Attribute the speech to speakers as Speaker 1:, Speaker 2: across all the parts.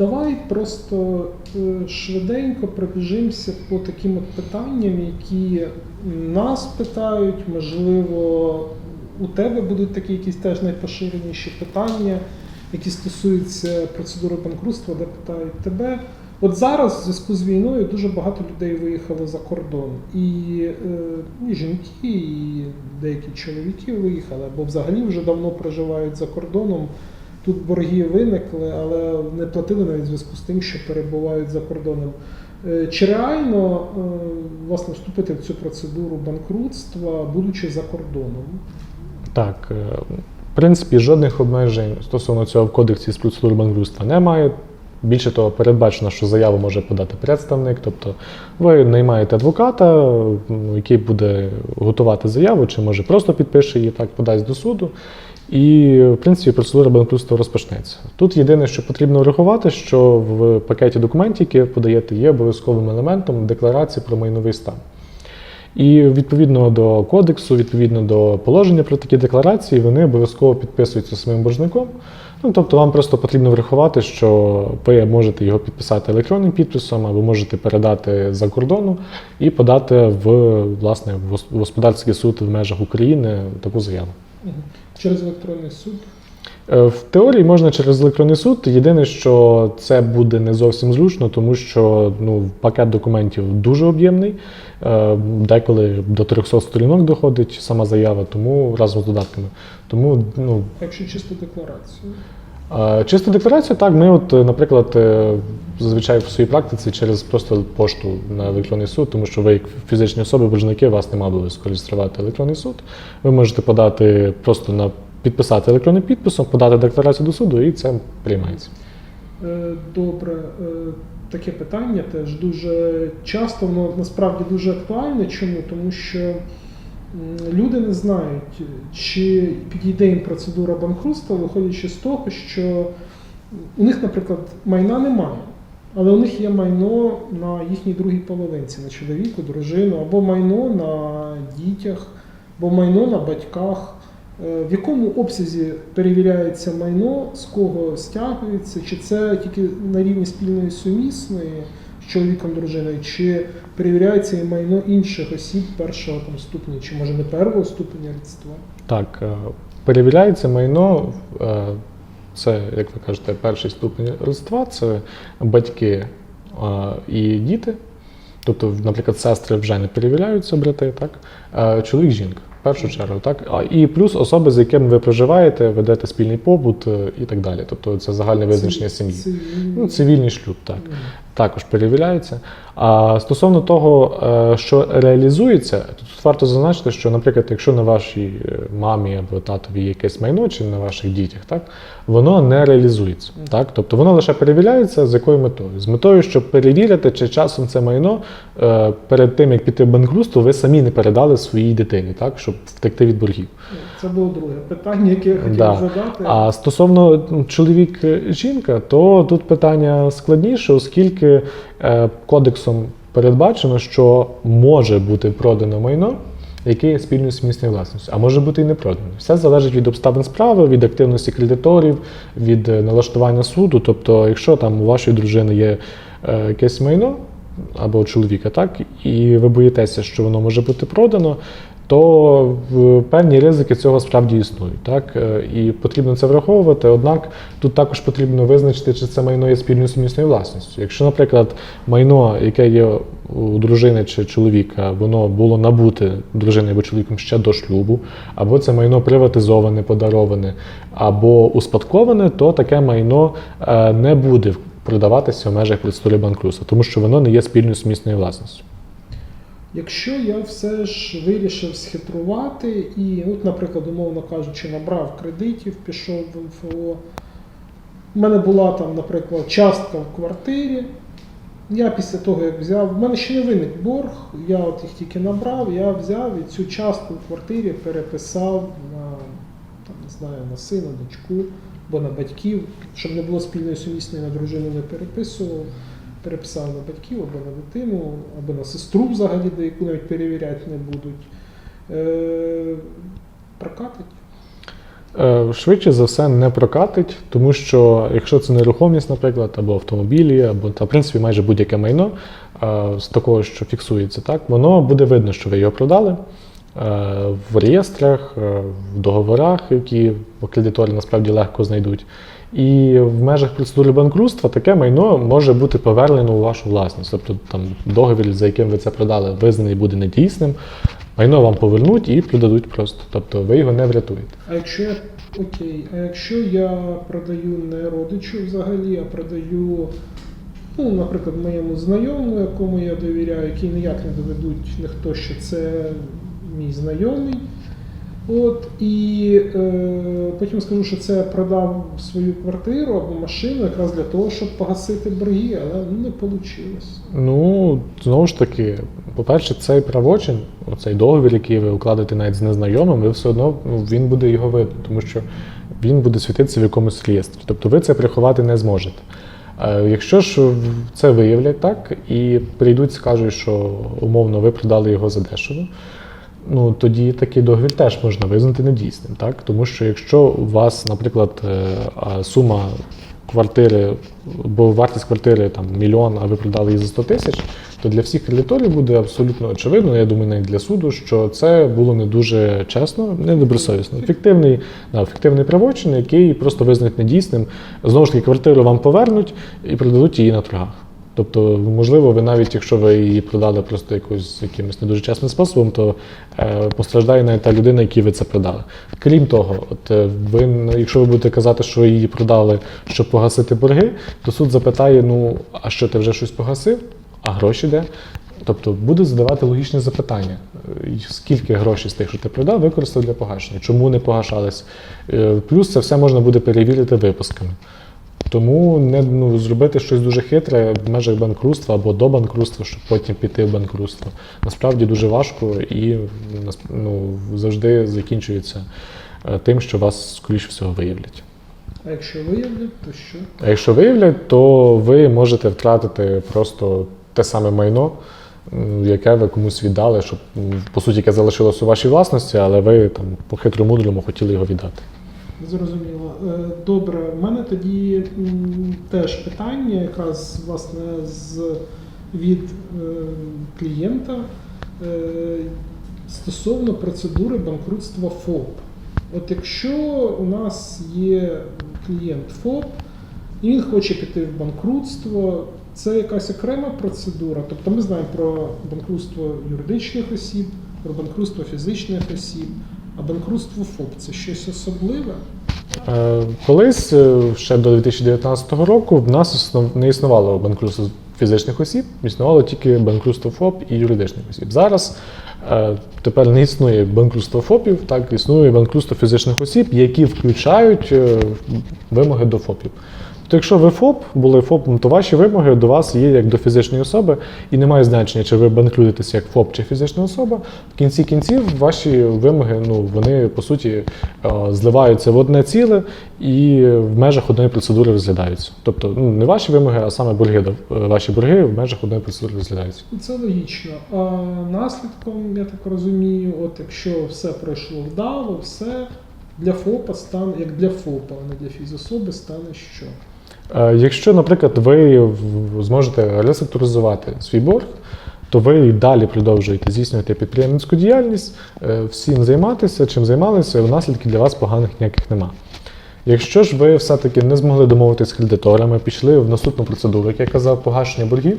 Speaker 1: Давай просто е, швиденько пробіжимося по таким от питанням, які нас питають. Можливо, у тебе будуть такі якісь теж найпоширеніші питання, які стосуються процедури банкрутства, де питають тебе. От зараз, в зв'язку з війною, дуже багато людей виїхало за кордон. І, е, і жінки, і деякі чоловіки виїхали, або взагалі вже давно проживають за кордоном. Тут борги виникли, але не платили навіть в зв'язку з тим, що перебувають за кордоном. Е, Чи реально е, власне вступити в цю процедуру банкрутства, будучи за кордоном?
Speaker 2: Так, е, в принципі, жодних обмежень стосовно цього в кодексі з процедури банкрутства немає. Більше того, передбачено, що заяву може подати представник, тобто ви наймаєте адвоката, ну, який буде готувати заяву, чи може просто підпише її так, подасть до суду. І, в принципі, процедура банкрутства розпочнеться. Тут єдине, що потрібно врахувати, що в пакеті документів, які ви подаєте, є обов'язковим елементом декларації про майновий стан. І відповідно до кодексу, відповідно до положення про такі декларації, вони обов'язково підписуються самим боржником. Ну, тобто вам просто потрібно врахувати, що ви можете його підписати електронним підписом або можете передати за кордону і подати в власне в господарський суд в межах України таку заяву.
Speaker 1: Через електронний суд.
Speaker 2: Е, В теорії можна через електронний суд. Єдине, що це буде не зовсім зручно, тому що ну, пакет документів дуже об'ємний, е, деколи до 300 сторінок доходить сама заява, тому разом з додатками. Тому ну,
Speaker 1: Якщо чисто декларацію.
Speaker 2: Е, Чиста декларація, так, ми, от, наприклад, зазвичай в своїй практиці через просто пошту на електронний суд, тому що ви, як фізичні особи, боржники, вас немає обов'язку реєструвати електронний суд. Ви можете подати просто на підписати електронним підписом, подати декларацію до суду, і це приймається.
Speaker 1: Е, Добре, Е, таке питання теж дуже часто, воно насправді дуже актуальне. Чому? Тому що люди не знають, чи підійде їм процедура банкрутства, виходячи з того, що у них, наприклад, майна немає. Але у них є майно на їхній другій половинці, на чоловіку, дружину, або майно на дітях, або майно на батьках. Е, В якому обсязі перевіряється майно, з кого стягується, чи це тільки на рівні спільної сумісної з чоловіком дружиною, чи перевіряється і майно інших осіб першого там ступеня, чи може не першого ступеня рідства?
Speaker 2: Так, е, перевіряється майно. е, Це, як ви кажете, перший ступень родства, це батьки і діти. Тобто, наприклад, сестри вже не перевіряються, брати, так? Чоловік, жінка, в першу чергу, так? А, І плюс особи, з якими ви проживаєте, ведете спільний побут е, і так далі. Тобто це загальне визначення сім'ї.
Speaker 1: Цивільний.
Speaker 2: Ну, цивільний шлюб, так. Також перевіряється. А стосовно того, е, що реалізується, то тут варто зазначити, що, наприклад, якщо на вашій е, мамі або татові є якесь майно, чи на ваших дітях, так, воно не реалізується. Так? Тобто воно лише перевіряється з якою метою? З метою, щоб перевірити, чи часом це майно перед тим, як піти в банкрутство, ви самі не передали своїй дитині, так? Щоб втекти від боргів.
Speaker 1: Це було друге питання, яке я хотів
Speaker 2: Да.
Speaker 1: задати.
Speaker 2: А стосовно ну, чоловік-жінка, то тут питання складніше, оскільки е, кодексом передбачено, що може бути продано майно, яке є спільною сумісною власністю, а може бути і не продано. Все залежить від обставин справи, від активності кредиторів, від е, налаштування суду. Тобто, якщо там у вашої дружини є е, якесь майно або чоловіка, так, і ви боїтеся, що воно може бути продано, то певні ризики цього справді існують. Так? Е, І потрібно це враховувати. Однак тут також потрібно визначити, чи це майно є спільною сумісною власністю. Якщо, наприклад, майно, яке є у дружини чи чоловіка, воно було набуте дружиною або чоловіком ще до шлюбу, або це майно приватизоване, подароване, або успадковане, то таке майно е, не буде продаватися в межах процедури банкрутства, тому що воно не є спільною сумісною власністю.
Speaker 1: Якщо я все ж вирішив схитрувати і, от, наприклад, умовно кажучи, набрав кредитів, пішов в МФО, у мене була там, наприклад, частка в квартирі. Я після того, як взяв, в мене ще не виник борг, я от їх тільки набрав, я взяв і цю частку в квартирі переписав на, там, не знаю, на сина, дочку або на батьків, щоб не було спільної сумісної на дружину не переписував переписав на батьків або на дитину, або на сестру взагалі, до яку навіть перевіряти не будуть. Е, прокатить.
Speaker 2: Е, Швидше за все не прокатить, тому що якщо це нерухомість, наприклад, або автомобілі, або та в принципі майже будь-яке майно е, з такого, що фіксується, так воно буде видно, що ви його продали е, в реєстрах, в договорах, які кредиторі насправді легко знайдуть. І в межах процедури банкрутства таке майно може бути повернено у вашу власність. Тобто там договір, за яким ви це продали, визнаний буде недійсним. Майно вам повернуть і продадуть просто. Тобто ви його не врятуєте.
Speaker 1: А якщо я окей, а якщо я продаю не родичу взагалі, а продаю, ну, наприклад, моєму знайомому, якому я довіряю, який ніяк не доведуть ніхто, що це мій знайомий. От, і е, потім скажу, що це продав свою квартиру або машину якраз для того, щоб погасити борги, але не вийшло.
Speaker 2: Ну, знову ж таки, по-перше, цей правочин, оцей договір, який ви укладете навіть з незнайомим, ви все одно ну, він буде його видно, тому що він буде світитися в якомусь реєстрі. Тобто ви це приховати не зможете. Е, Якщо ж це виявлять так і прийдуть, скажуть, що умовно ви продали його за дешево, ну тоді такий договір теж можна визнати недійсним, так? Тому що якщо у вас, наприклад, е, сума квартири, бо вартість квартири там мільйон, а ви продали її за 100 тисяч, то для всіх кредиторів буде абсолютно очевидно, я думаю, навіть для суду, що це було не дуже чесно, не добросовісно. Фіктивний, да, фіктивний правочин, який просто визнають недійсним. Знову ж таки, квартиру вам повернуть і продадуть її на торгах. Тобто, можливо, ви навіть якщо ви її продали просто якось якимось не дуже чесним способом, то е, постраждає навіть та людина, якій ви це продали. Крім того, от е, ви, ну, якщо ви будете казати, що її продали, щоб погасити борги, то суд запитає: ну а що ти вже щось погасив? А гроші де? Тобто буде задавати логічні запитання. Е, Скільки грошей з тих, що ти продав, використав для погашення? Чому не погашались? Плюс це все можна буде перевірити випусками. Тому не ну, зробити щось дуже хитре в межах банкрутства або до банкрутства, щоб потім піти в банкрутство. Насправді дуже важко і ну, завжди закінчується е, тим, що вас, скоріше всього, виявлять.
Speaker 1: А якщо виявлять, то що?
Speaker 2: А якщо виявлять, то ви можете втратити просто те саме майно, яке ви комусь віддали, щоб по суті яке залишилось у вашій власності, але ви там по хитромудрому хотіли його віддати.
Speaker 1: Зрозуміло. Е, Добре, в мене тоді теж питання, якраз власне з від е, клієнта е, стосовно процедури банкрутства ФОП. От якщо у нас є клієнт ФОП, і він хоче піти в банкрутство, це якась окрема процедура. Тобто ми знаємо про банкрутство юридичних осіб, про банкрутство фізичних осіб, а банкрутство ФОП це щось особливе.
Speaker 2: Е, Колись, е, ще до 2019 року, в нас не існувало банкрутство фізичних осіб, існувало тільки банкрутство ФОП і юридичних осіб. Зараз е, тепер не існує банкрутство ФОПів, так існує банкрутство фізичних осіб, які включають вимоги до ФОПів. То якщо ви ФОП, були ФОПом, то ваші вимоги до вас є як до фізичної особи, і немає значення, чи ви банкрутитесь як ФОП чи фізична особа. В кінці кінців ваші вимоги, ну вони по суті е, зливаються в одне ціле і в межах одної процедури розглядаються. Тобто ну, не ваші вимоги, а саме борги до- е, ваші борги в межах одної процедури розглядаються.
Speaker 1: Це логічно. А наслідком, я так розумію, от якщо все пройшло вдало, все для ФОПа стане, як для ФОПа, а не для фізособи, стане що?
Speaker 2: Е, Якщо, наприклад, ви зможете реструктуризувати свій борг, то ви і далі продовжуєте здійснювати підприємницьку діяльність, е, всім займатися, чим займалися, наслідків для вас поганих ніяких нема. Якщо ж ви все-таки не змогли домовитися з кредиторами, пішли в наступну процедуру, як я казав, погашення боргів,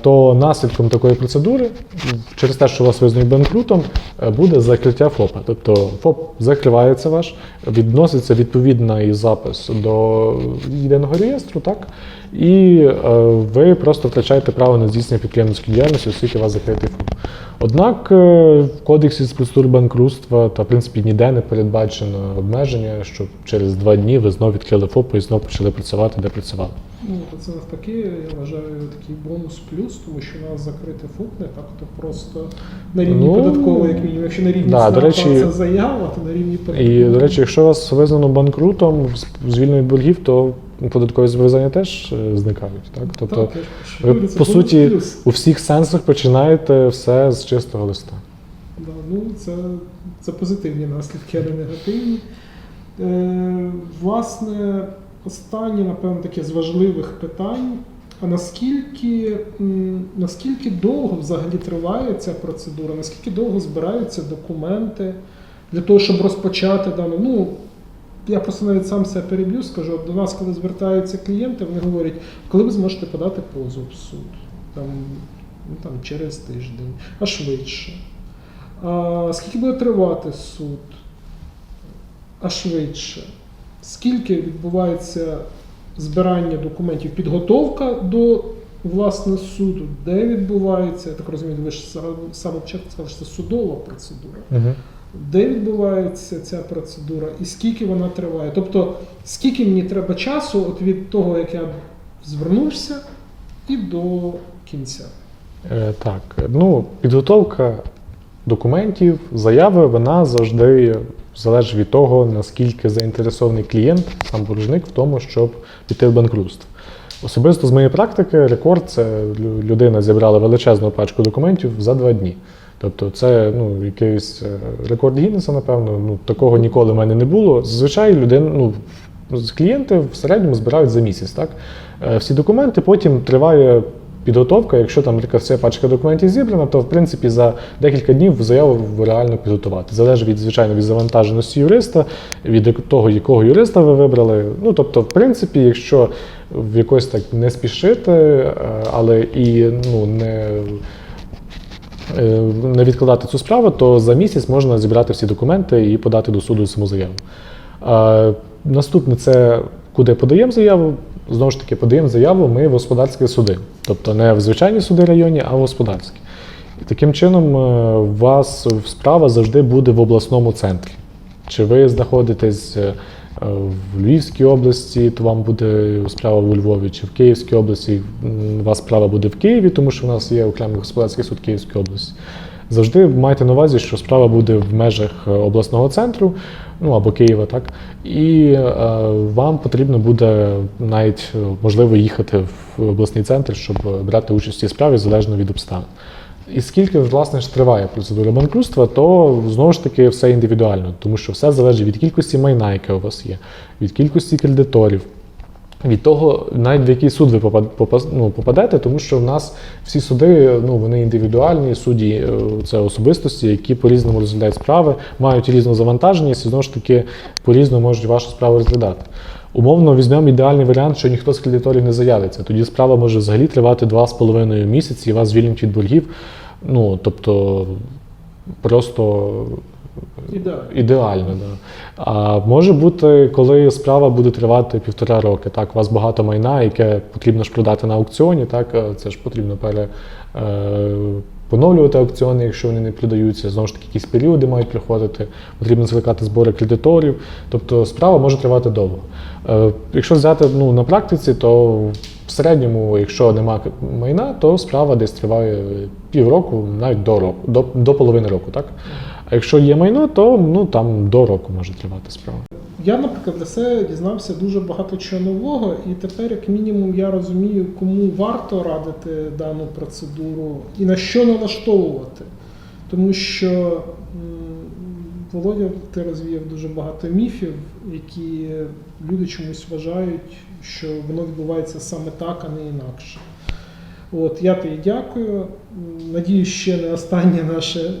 Speaker 2: то наслідком такої процедури, через те, що вас визнають банкрутом, е, буде закриття ФОПа. Тобто ФОП закривається ваш, відноситься відповідний запис до єдиного реєстру, так? І е, ви просто втрачаєте право на здійснення підприємницької діяльності, оскільки вас закритий ФОП. Однак е, в кодексі з процедур банкрутства та в принципі ніде не передбачено обмеження, що через два дні ви знову відкрили ФОП і знову почали працювати, де працювали.
Speaker 1: Ну, то це навпаки, я вважаю, такий бонус плюс, тому що у нас закрити ФОП не так, то просто на рівні
Speaker 2: Ну,
Speaker 1: податкової, як мінімум. Якщо на рівні
Speaker 2: да, до речі-
Speaker 1: це заява, то на рівні
Speaker 2: І, до речі, якщо вас визнано банкрутом з з боргів, то податкові зобов'язання теж е, зникають. Так? Тобто
Speaker 1: Так,
Speaker 2: ви, по суті,
Speaker 1: плюс.
Speaker 2: у всіх сенсах починаєте все з чистого листа.
Speaker 1: Да, ну, це, це позитивні наслідки, а не негативні. Е, власне, останнє, напевно, таке з важливих питань. А наскільки, наскільки довго взагалі триває ця процедура? Наскільки довго збираються документи для того, щоб розпочати дану? Ну, я просто навіть сам себе переб'ю, скажу, до нас, коли звертаються клієнти, вони говорять, коли ви зможете подати позов в суд? Там, ну, там, через тиждень, а швидше. А, скільки буде тривати суд? А швидше. Скільки відбувається збирання документів, підготовка до власне суду, де відбувається, я так розумію, ви ж самого початку сказали, що це судова процедура.
Speaker 2: Угу.
Speaker 1: Де відбувається ця процедура і скільки вона триває? Тобто, скільки мені треба часу от від того, як я звернувся, і до кінця.
Speaker 2: Е, Так, ну, підготовка документів, заяви, вона завжди залежить від того, наскільки заінтересований клієнт, сам боржник, в тому, щоб піти в банкрутство. Особисто з моєї практики, рекорд це людина зібрала величезну пачку документів за два дні. Тобто це ну, якийсь е, рекорд Гіннеса, напевно. Ну, такого ніколи в мене не було. Зазвичай людина, ну, клієнти в середньому збирають за місяць. Так? Е, Всі документи, потім триває підготовка. Якщо там вся пачка документів зібрана, то в принципі за декілька днів заяву реально підготувати. Залежить від, звичайно, від завантаженості юриста, від того, якого юриста ви вибрали. Ну тобто, в принципі, якщо в якось так не спішити, е, але і ну не. Е, Не відкладати цю справу, то за місяць можна зібрати всі документи і подати до суду саму заяву. Наступне це куди подаємо заяву. Знову ж таки, подаємо заяву ми в господарські суди, тобто не в звичайні суди районі, а в господарські. І таким чином, е, у вас справа завжди буде в обласному центрі. Чи ви знаходитесь е, в Львівській області, то вам буде справа у Львові, чи в Київській області, у вас справа буде в Києві, тому що в нас є окремий господарський суд Київської області. Завжди майте на увазі, що справа буде в межах е, обласного центру, ну або Києва, так. І е, вам потрібно буде навіть е, можливо їхати в обласний центр, щоб брати участь у справі залежно від обставин. І скільки власне ж триває процедура банкрутства, то знову ж таки все індивідуально, тому що все залежить від кількості майна, яке у вас є, від кількості кредиторів, від того, навіть в який суд ви ну, попадете, тому що в нас всі суди ну, вони індивідуальні, судді е, це особистості, які по-різному розглядають справи, мають різну завантаженість і знову ж таки по-різному можуть вашу справу розглядати. Умовно візьмемо ідеальний варіант, що ніхто з кредиторів не заявиться. Тоді справа може взагалі тривати 2,5 місяці, і вас звільнять від боргів. Ну, тобто, просто
Speaker 1: Ідеально.
Speaker 2: Ідеально, да. А може бути, коли справа буде тривати півтора роки. Так, у вас багато майна, яке потрібно ж продати на аукціоні. Так, е, це ж потрібно пере, е, поновлювати аукціони, якщо вони не продаються. Знову ж таки, якісь періоди мають приходити, потрібно звикати збори кредиторів. Тобто справа може тривати довго. Е, якщо взяти ну, на практиці, то в середньому, якщо нема майна, то справа десь триває півроку, навіть до року, до, до половини року. Так? А якщо є майно, то ну там до року може тривати справа.
Speaker 1: Я, наприклад, для себе дізнався дуже багато чого нового, і тепер, як мінімум, я розумію, кому варто радити дану процедуру і на що налаштовувати. Тому що Володя, ти розвіяв дуже багато міфів, які люди чомусь вважають, що воно відбувається саме так, а не інакше. От, я тобі дякую. М, Надіюсь, ще не останнє наше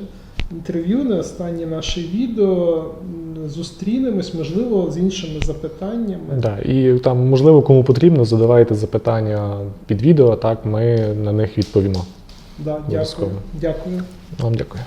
Speaker 1: інтерв'ю, не останнє наше відео. Зустрінемось, можливо, з іншими запитаннями.
Speaker 2: Да, і там, можливо, кому потрібно, задавайте запитання під відео, так ми на них відповімо.
Speaker 1: Да, дякую. Дякую.
Speaker 2: Вам дякую.